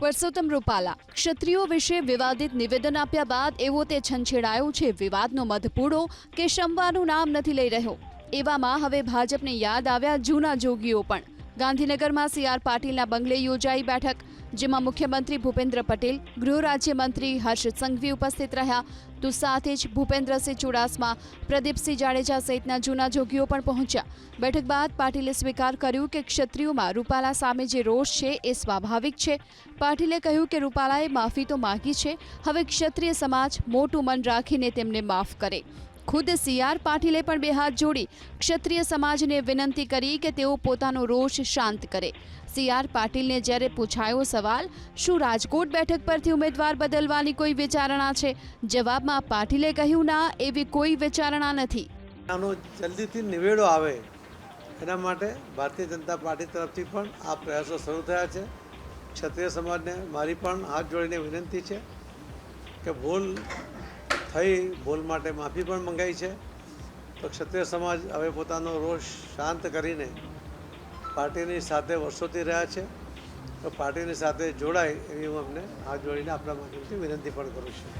પરસોત્તમ રૂપાલા, ક્ષત્રિયો વિશે વિવાદિત નિવેદન આપ્યા બાદ એવો તે છંછેડાયો છે, વિવાદનો મધપૂડો કે શમવાનું નામ નથી લઈ રહ્યો. એવામાં હવે ભાજપને યાદ આવ્યા જૂના જોગીઓ પણ. ગાંધીનગરમાં સી આર પાટીલના બંગલે યોજાઈ બેઠક. જેમાં મુખ્યમંત્રી ભૂપેન્દ્ર પટેલ, ગૃહ રાજ્યમંત્રી હર્ષ સંઘવી ઉપસ્થિત રહ્યા. તો સાથે જ ભૂપેન્દ્રસિંહ ચુડાસમા, પ્રદીપસિંહ જાડેજા સહિતના જૂના જોગીઓ પણ પહોંચ્યા. બેઠક બાદ પાટીલે સ્વીકાર કર્યું કે ક્ષત્રિયોમાં રૂપાલા સામે જે રોષ છે એ સ્વાભાવિક છે. પાટીલે કહ્યું કે રૂપાલાએ માફી તો માગી છે. હવે ક્ષત્રિય સમાજ મોટું મન રાખીને તેમને માફ કરે. ખુદ સી આર પાટીલે પણ બે હાથ જોડી ક્ષત્રિય સમાજને વિનંતી કરી કે તેઓ પોતાનો રોષ શાંત કરે. સી આર પાટીલને જ્યારે પૂછાયો સવાલ, શું રાજકોટ બેઠક પરથી ઉમેદવાર બદલવાની કોઈ વિચારણા છે? જવાબમાં પાટીલે કહ્યું, ના, એવી કોઈ વિચારણા નથી. આનો જલ્દીથી નિવેડો આવે. એના માટે ભારતીય જનતા પાર્ટી તરફથી પણ આ પ્રયાસો શરૂ થયા છે. ક્ષત્રિય સમાજને મારી પણ હાથ જોડીને વિનંતી છે કે ભૂલ થઈ ભૂલ માટે માફી પણ મંગાઈ છે. તો ક્ષત્રિય સમાજ હવે પોતાનો રોષ શાંત કરીને પાર્ટીની સાથે વર્ષોથી રહ્યા છે. તો પાર્ટીની સાથે જોડાય એવી હું અમને હાથ જોડીને આપણા માધ્યમથી વિનંતી પણ કરું છું.